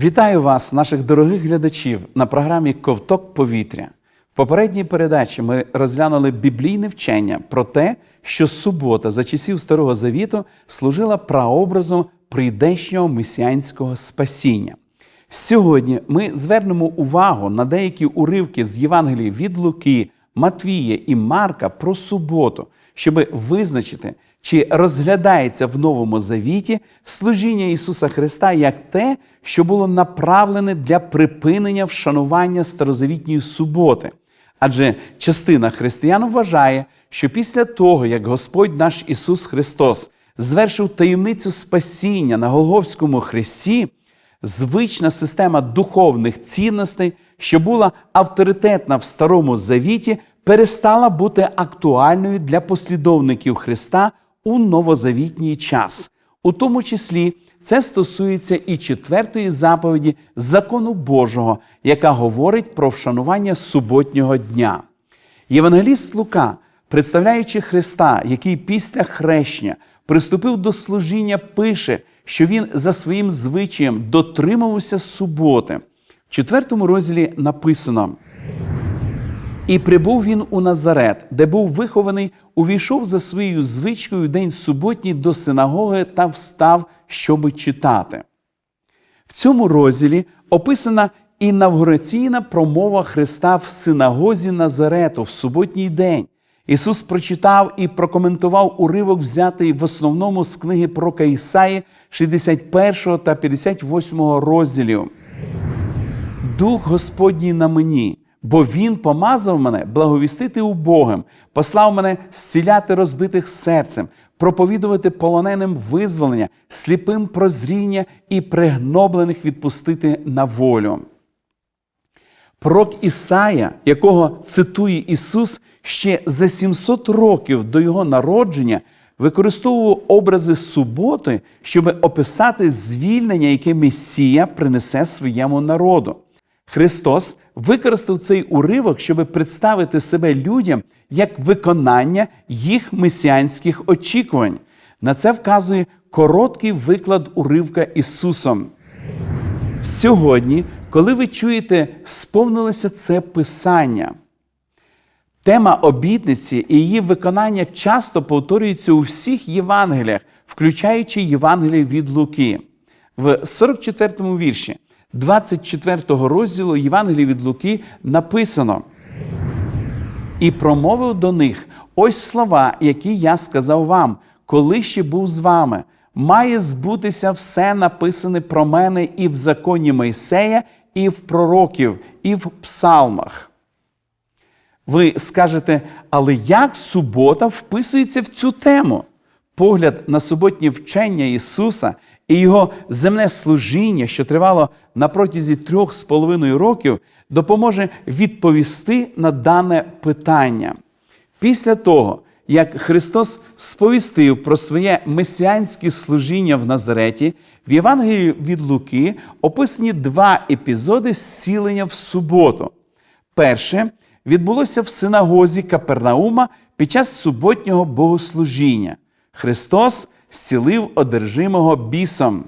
Вітаю вас, наших дорогих глядачів, на програмі Ковток повітря. В попередній передачі ми розглянули біблійне вчення про те, що субота за часів Старого Завіту служила прообразом прийдешнього месіанського спасіння. Сьогодні ми звернемо увагу на деякі уривки з Євангелії від Луки, Матвія і Марка про суботу, щоб визначити, чи розглядається в Новому Завіті служіння Ісуса Христа як те, що було направлене для припинення вшанування старозавітньої суботи. Адже частина християн вважає, що після того, як Господь наш Ісус Христос звершив таємницю спасіння на Голговському хресті, звична система духовних цінностей, що була авторитетна в Старому Завіті, перестала бути актуальною для послідовників Христа у новозавітній час. У тому числі це стосується і четвертої заповіді закону Божого, яка говорить про вшанування суботнього дня. Євангеліст Лука, представляючи Христа, який після хрещення приступив до служіння, пише, що він за своїм звичаєм дотримувався суботи. В четвертому розділі написано. І прибув він у Назарет, де був вихований, увійшов за своєю звичкою день суботній до синагоги та встав, щоби читати. В цьому розділі описана інавгураційна промова Христа в синагозі Назарету в суботній день. Ісус прочитав і прокоментував уривок, взятий в основному з книги про Ісаї 61 та 58 розділів. Дух Господній на мені, бо Він помазав мене благовістити убогим, послав мене зціляти розбитих серцем, проповідувати полоненим визволення, сліпим прозріння і пригноблених відпустити на волю. Пророк Ісая, якого цитує Ісус ще за 700 років до Його народження, використовував образи суботи, щоб описати звільнення, яке Месія принесе своєму народу. Христос використав цей уривок, щоб представити себе людям як виконання їх месіанських очікувань. На це вказує короткий виклад уривка Ісусом. Сьогодні, коли ви чуєте, сповнилося це Писання. Тема обітниці і її виконання часто повторюється у всіх Євангеліях, включаючи Євангеліє від Луки. В 44-му вірші 24 розділу Євангелії від Луки написано: І промовив до них ось слова, які я сказав вам, коли ще був з вами. Має збутися все написане про мене і в законі Мойсея, і в пророків, і в псалмах. Ви скажете, але як субота вписується в цю тему? Погляд на суботнє вчення Ісуса і Його земне служіння, що тривало на протязі трьох з половиною років, допоможе відповісти на дане питання. Після того, як Христос сповістив про своє месіанське служіння в Назареті, в Євангелії від Луки описані два епізоди зцілення в суботу. Перше відбулося в синагозі Капернаума під час суботнього богослужіння. Христос зцілив одержимого бісом.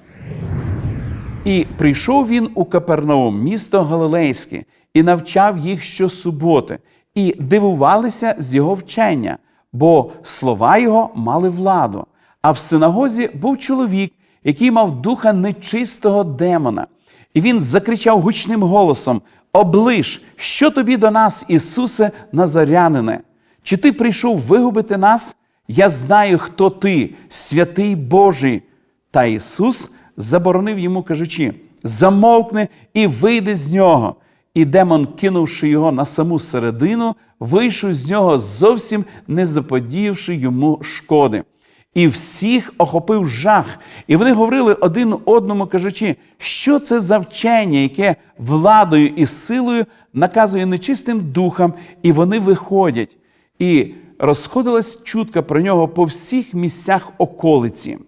І прийшов він у Капернаум, місто Галилейське, і навчав їх щосуботи, і дивувалися з його вчення, бо слова його мали владу. А в синагозі був чоловік, який мав духа нечистого демона. І він закричав гучним голосом: Оближ, що тобі до нас, Ісусе Назарянине? Чи ти прийшов вигубити нас? Я знаю, хто ти, святий Божий. Та Ісус заборонив йому, кажучи: замовкни і вийди з нього. І демон, кинувши його на саму середину, вийшов з нього, зовсім не заподіявши йому шкоди. І всіх охопив жах, і вони говорили один одному, кажучи, що це за вчення, яке владою і силою наказує нечистим духам, і вони виходять. І розходилась чутка про нього по всіх місцях околиці.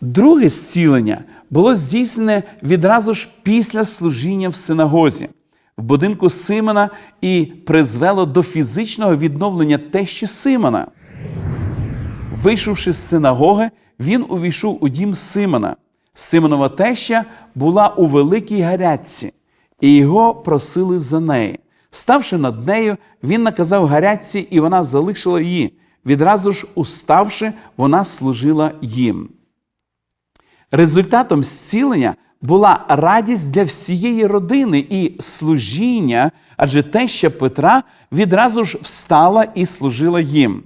Друге зцілення було здійснене відразу ж після служіння в синагозі, в будинку Симона і призвело до фізичного відновлення тещі Симона. Вийшовши з синагоги, він увійшов у дім Симона. Симонова теща була у великій гарячці, і його просили за неї. Ставши над нею, він наказав гарячці, і вона залишила її. Відразу ж, уставши, вона служила їм. Результатом зцілення була радість для всієї родини і служіння, адже теща Петра відразу ж встала і служила їм.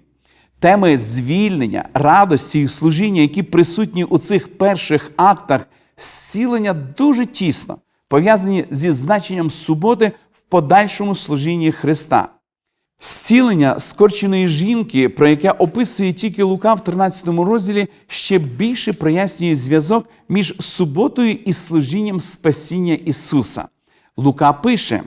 Теми звільнення, радості і служіння, які присутні у цих перших актах зцілення, дуже тісно пов'язані зі значенням суботи подальшому служінні Христа. Зцілення скорченої жінки, про яке описує тільки Лука в 13 розділі, ще більше прояснює зв'язок між суботою і служінням спасіння Ісуса. Лука пише: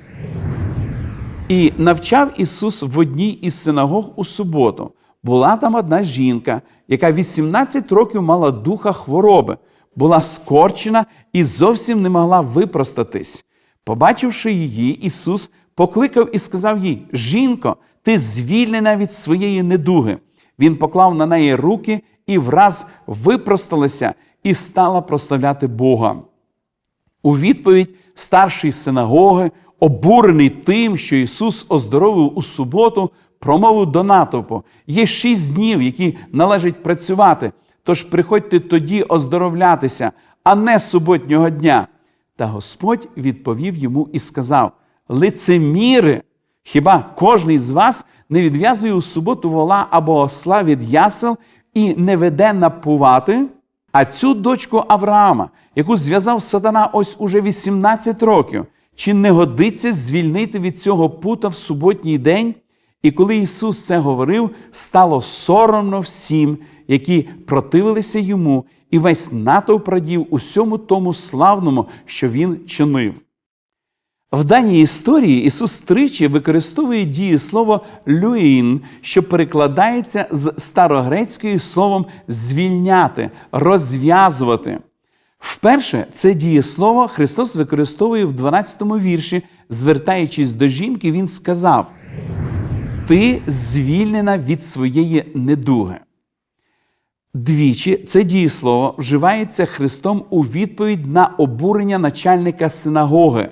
і навчав Ісус в одній із синагог у суботу. Була там одна жінка, яка 18 років мала духа хвороби, була скорчена і зовсім не могла випростатись. Побачивши її, Ісус покликав і сказав їй: Жінко, ти звільнена від своєї недуги. Він поклав на неї руки і враз випросталася і стала прославляти Бога. У відповідь старший синагоги, обурений тим, що Ісус оздоровив у суботу, промовив до натовпу: є шість днів, які належить працювати. Тож приходьте тоді оздоровлятися, а не суботнього дня. Та Господь відповів йому і сказав: Лицеміри, хіба кожний з вас не відв'язує у суботу вола або осла від ясел і не веде напувати? А цю дочку Авраама, яку зв'язав сатана ось уже 18 років, чи не годиться звільнити від цього пута в суботній день? І коли Ісус це говорив, стало соромно всім, які противилися йому, і весь натовп радів усьому тому славному, що він чинив. В даній історії Ісус тричі використовує дієслово люїн, що перекладається з старогрецької словом звільняти, розв'язувати. Вперше це дієслово Христос використовує в 12 вірші, звертаючись до жінки, Він сказав: Ти звільнена від своєї недуги. Двічі це дієслово вживається Христом у відповідь на обурення начальника синагоги.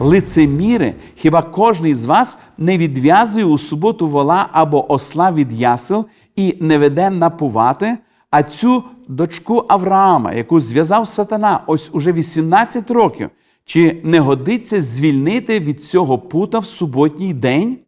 Лицеміри, хіба кожний з вас не відв'язує у суботу вола або осла від ясел і не веде напувати, а цю дочку Авраама, яку зв'язав сатана ось уже 18 років, чи не годиться звільнити від цього пута в суботній день?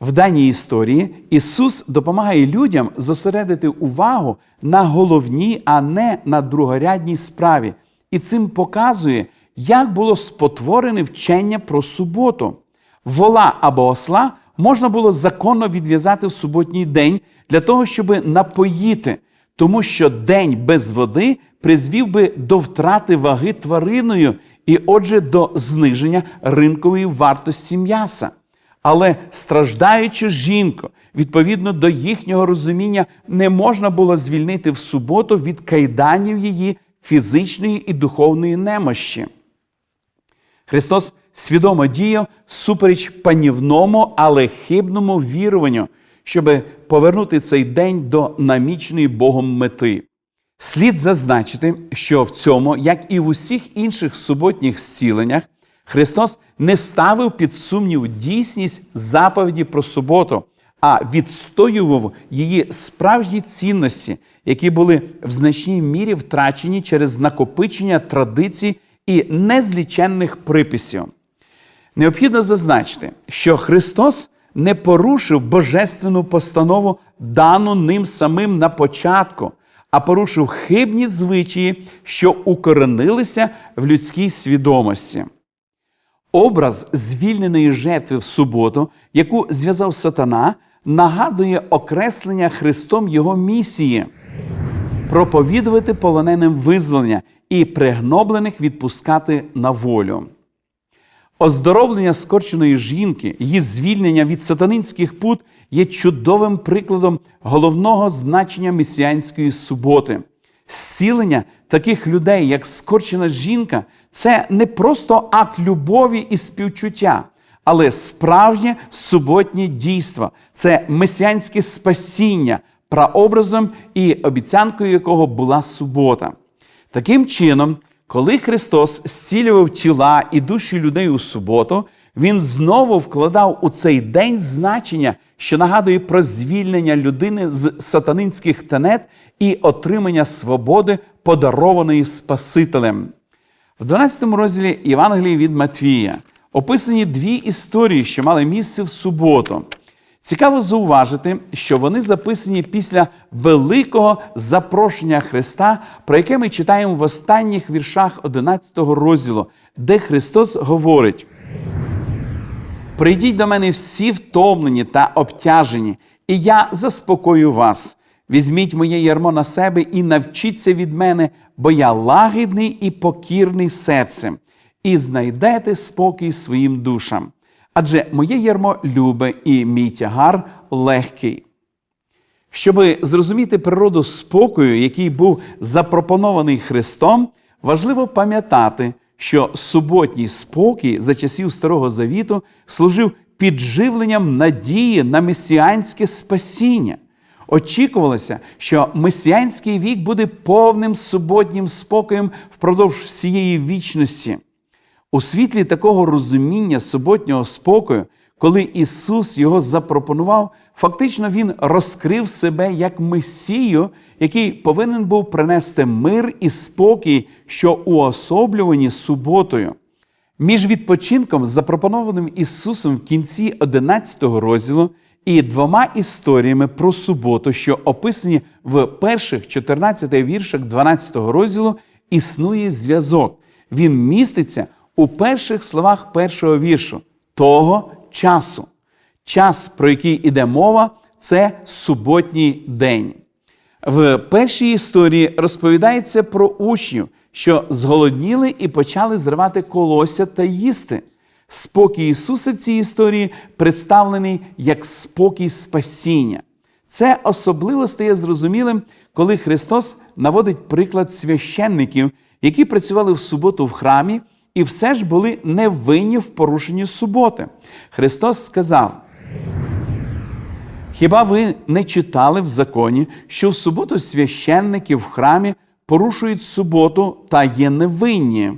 В даній історії Ісус допомагає людям зосередити увагу на головній, а не на другорядній справі, і цим показує, як було спотворене вчення про суботу. Вола або осла можна було законно відв'язати в суботній день для того, щоб напоїти, тому що день без води призвів би до втрати ваги твариною і, отже, до зниження ринкової вартості м'яса. Але страждаючу жінку, відповідно до їхнього розуміння, не можна було звільнити в суботу від кайданів її фізичної і духовної немощі. Христос свідомо діяв супереч панівному, але хибному віруванню, щоб повернути цей день до намічної Богом мети. Слід зазначити, що в цьому, як і в усіх інших суботніх зціленнях, Христос не ставив під сумнів дійсність заповіді про суботу, а відстоював її справжні цінності, які були в значній мірі втрачені через накопичення традицій і незліченних приписів. Необхідно зазначити, що Христос не порушив божественну постанову, дану ним самим на початку, а порушив хибні звичаї, що укоренилися в людській свідомості. Образ звільненої жертви в суботу, яку зв'язав сатана, нагадує окреслення Христом Його місії проповідувати полоненим визволення і пригноблених відпускати на волю. Оздоровлення скорченої жінки, її звільнення від сатанинських пут є чудовим прикладом головного значення месіанської суботи. Зцілення таких людей, як скорчена жінка, це не просто акт любові і співчуття, але справжнє суботнє дійство, це месіанське спасіння, прообразом і обіцянкою якого була субота. Таким чином, коли Христос зцілював тіла і душі людей у суботу, Він знову вкладав у цей день значення, що нагадує про звільнення людини з сатанинських тенет і отримання свободи, подарованої Спасителем. В 12 розділі Євангелії від Матвія описані дві історії, що мали місце в суботу. Цікаво зауважити, що вони записані після великого запрошення Христа, про яке ми читаємо в останніх віршах 11 розділу, де Христос говорить: Прийдіть до мене всі втомлені та обтяжені, і я заспокою вас. Візьміть моє ярмо на себе і навчіться від мене, бо я лагідний і покірний серцем, і знайдете спокій своїм душам. Адже моє ярмо любе і мій тягар легкий. Щоби зрозуміти природу спокою, який був запропонований Христом, важливо пам'ятати, що суботній спокій за часів Старого Завіту служив підживленням надії на месіанське спасіння. Очікувалося, що месіанський вік буде повним суботнім спокоєм впродовж всієї вічності. У світлі такого розуміння суботнього спокою, коли Ісус його запропонував, фактично Він розкрив себе як Месію, який повинен був принести мир і спокій, що уособлювані суботою. Між відпочинком, запропонованим Ісусом в кінці 11 розділу, і двома історіями про суботу, що описані в перших 14 віршах 12 розділу, існує зв'язок. Він міститься у перших словах першого віршу того часу. Час, про який іде мова, це суботній день. В першій історії розповідається про учнів, що зголодніли і почали зривати колося та їсти. Спокій Ісуса в цій історії представлений як спокій спасіння. Це особливо стає зрозумілим, коли Христос наводить приклад священників, які працювали в суботу в храмі і все ж були невинні в порушенні суботи. Христос сказав: Хіба ви не читали в законі, що в суботу священники в храмі порушують суботу та є невинні?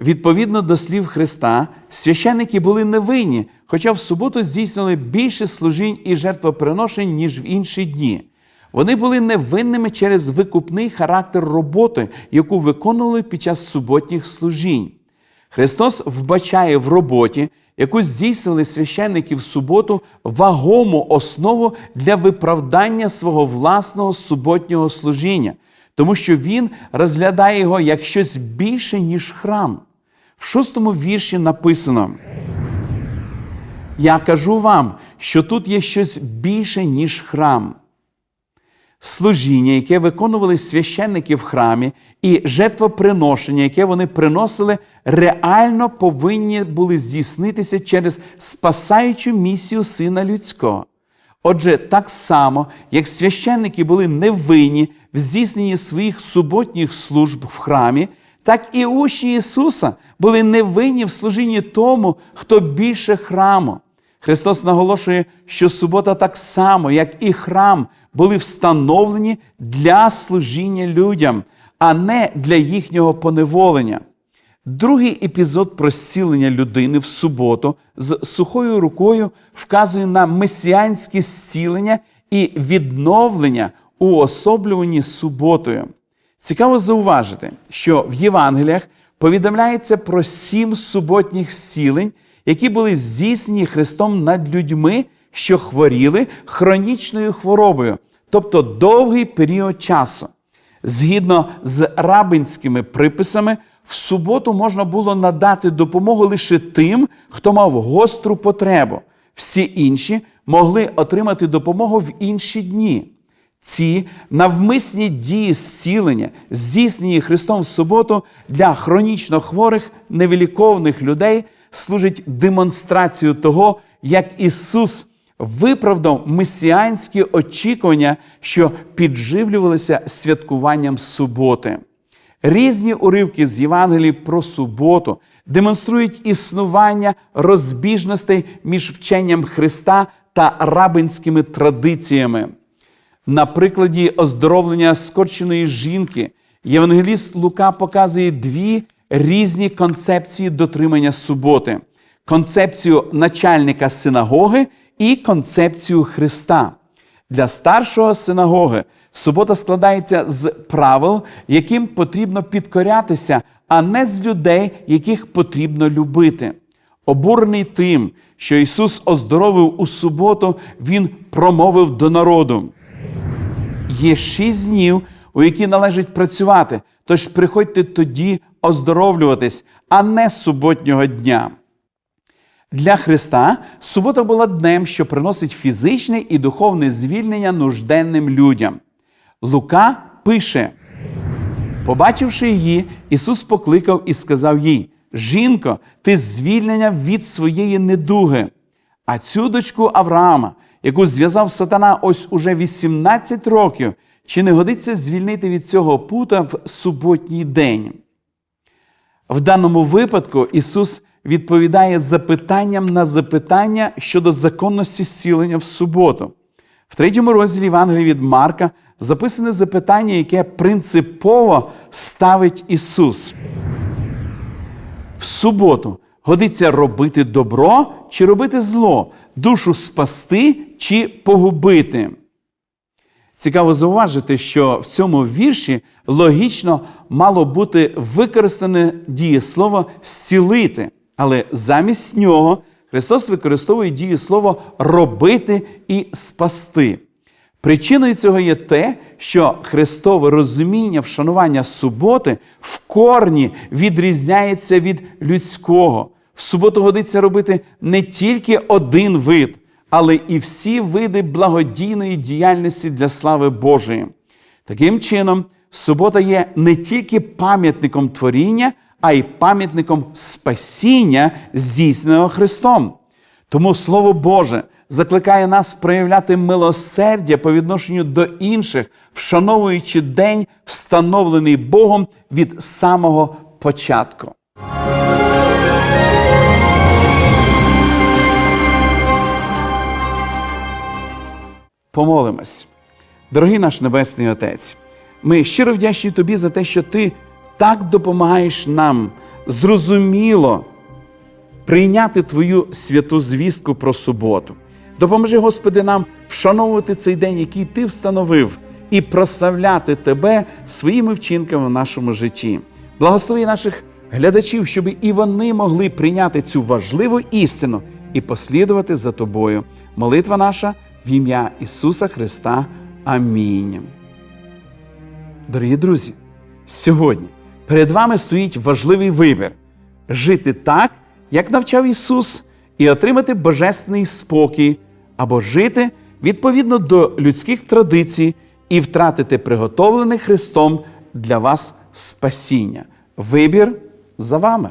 Відповідно до слів Христа, священники були невинні, хоча в суботу здійснили більше служінь і жертвоприношень, ніж в інші дні. Вони були невинними через викупний характер роботи, яку виконували під час суботніх служінь. Христос вбачає в роботі, яку здійснили священники в суботу, вагому основу для виправдання свого власного суботнього служіння, тому що Він розглядає його як щось більше, ніж храм. В шостому вірші написано: Я кажу вам, що тут є щось більше, ніж храм. Служіння, яке виконували священники в храмі, і жертвоприношення, яке вони приносили, реально повинні були здійснитися через спасаючу місію Сина Людського. Отже, так само, як священники були невинні в здійсненні своїх суботніх служб в храмі, так і учні Ісуса були невинні в служінні тому, хто більше храму. Христос наголошує, що субота так само, як і храм, були встановлені для служіння людям, а не для їхнього поневолення. Другий епізод про зцілення людини в суботу з сухою рукою вказує на месіанське зцілення і відновлення уособлювані суботою. Цікаво зауважити, що в Євангеліях повідомляється про сім суботніх зцілень, які були здійснені Христом над людьми, що хворіли хронічною хворобою, тобто довгий період часу. Згідно з рабинськими приписами, в суботу можна було надати допомогу лише тим, хто мав гостру потребу. Всі інші могли отримати допомогу в інші дні. Ці навмисні дії зцілення, здійснені Христом в суботу для хронічно хворих, невиліковних людей, служить демонстрацією того, як Ісус виправдав месіанські очікування, що підживлювалися святкуванням суботи. Різні уривки з Євангелії про суботу демонструють існування розбіжностей між вченням Христа та рабинськими традиціями. На прикладі оздоровлення скорченої жінки, Євангеліст Лука показує дві різні концепції дотримання суботи: концепцію начальника синагоги і концепцію Христа. Для старшого синагоги субота складається з правил, яким потрібно підкорятися, а не з людей, яких потрібно любити. Обурений тим, що Ісус оздоровив у суботу, Він промовив до народу. Є шість днів, у які належить працювати, тож приходьте тоді оздоровлюватись, а не суботнього дня. Для Христа субота була днем, що приносить фізичне і духовне звільнення нужденним людям. Лука пише: Побачивши її, Ісус покликав і сказав їй: Жінко, ти звільнення від своєї недуги. А цю дочку Авраама, яку зв'язав сатана ось уже 18 років, чи не годиться звільнити від цього пута в суботній день? В даному випадку Ісус відповідає запитанням на запитання щодо законності зцілення в суботу. В третьому розділі Євангелія від Марка записане запитання, яке принципово ставить Ісус. В суботу годиться робити добро чи робити зло, душу спасти чи погубити. Цікаво зауважити, що в цьому вірші логічно мало бути використане дієслово зцілити, але замість нього Христос використовує дієслово робити і спасти. Причиною цього є те, що Христове розуміння вшанування суботи в корні відрізняється від людського. В суботу годиться робити не тільки один вид, але і всі види благодійної діяльності для слави Божої. Таким чином, субота є не тільки пам'ятником творіння, а й пам'ятником спасіння, здійсненого Христом. Тому Слово Боже закликає нас проявляти милосердя по відношенню до інших, вшановуючи день, встановлений Богом від самого початку. Помолимось. Дорогий наш Небесний Отець, ми щиро вдячні Тобі за те, що Ти так допомагаєш нам зрозуміло прийняти Твою святу звістку про суботу. Допоможи, Господи, нам вшановувати цей день, який Ти встановив, і прославляти Тебе своїми вчинками в нашому житті. Благослови наших глядачів, щоб і вони могли прийняти цю важливу істину і послідувати за Тобою. Молитва наша в ім'я Ісуса Христа. Амінь. Дорогі друзі, сьогодні перед вами стоїть важливий вибір жити так, як навчав Ісус, і отримати божественний спокій, або жити відповідно до людських традицій і втратити приготовлене Христом для вас спасіння. Вибір за вами.